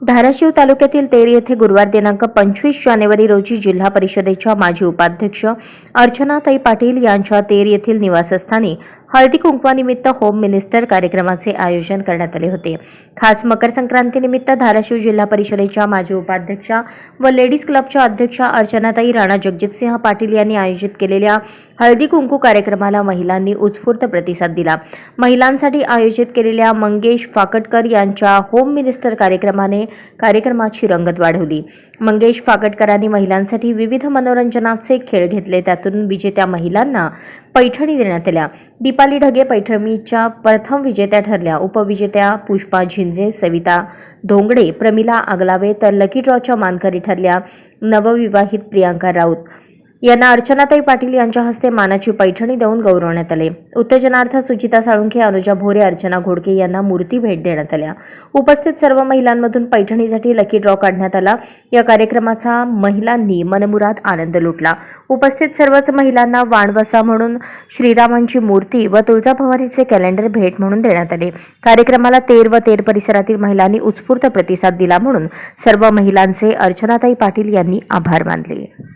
धाराशिव तालुक्यातील तेर येथे गुरुवार दिनांक पंचवीस जानेवारी रोजी जिल्हा परिषदेच्या माजी उपाध्यक्ष अर्चनाताई पाटील यांच्या तेर येथील निवासस्थानी हळदी कुंकवानिमित्त होम मिनिस्टर कार्यक्रमाचे आयोजन करण्यात आले होते. खास मकर संक्रांतीनिमित्त धाराशिव जिल्हा परिषदेच्या माजी उपाध्यक्षा व लेडीज क्लबच्या अध्यक्षा अर्चनाताई राणा जगजितसिंह पाटील यांनी आयोजित केलेल्या हळदी कुंकू कार्यक्रमाला महिलांनी उत्स्फूर्त प्रतिसाद दिला. महिलांसाठी आयोजित केलेल्या मंगेश फाकटकर यांच्या होम मिनिस्टर कार्यक्रमाने कार्यक्रमाची रंगत वाढवली. मंगेश फाकटकरांनी महिलांसाठी विविध मनोरंजनाचे खेळ घेतले त्यातून विजेत्या महिलांना पैठणी देण्यात आल्या. दीपाली ढगे पैठणीच्या प्रथम विजेत्या ठरल्या. उपविजेत्या पुष्पा झिंजे सविता धोंगडे प्रमिला आगलावे तर लकी ड्रॉच्या मानकरी ठरल्या. नवविवाहित प्रियांका राऊत. यांना अर्चनाताई पाटील यांच्या हस्ते मानाची पैठणी देऊन गौरवण्यात आले. उत्तेजनार्थ सुचिता साळुंखे अनुजा भोरे अर्चना घोडके यांना मूर्ती भेट देण्यात आल्या. उपस्थित सर्व महिलांमधून पैठणीसाठी लकी ड्रॉ काढण्यात आला. या कार्यक्रमाचा महिलांनी मनमुराद आनंद लुटला. उपस्थित सर्वच महिलांना वाणवसा म्हणून श्रीरामांची मूर्ती व तुळजाभवानीचे कॅलेंडर भेट म्हणून देण्यात आले. कार्यक्रमाला तेर व तेर परिसरातील महिलांनी उत्स्फूर्त प्रतिसाद दिला म्हणून सर्व महिलांचे अर्चनाताई पाटील यांनी आभार मानले.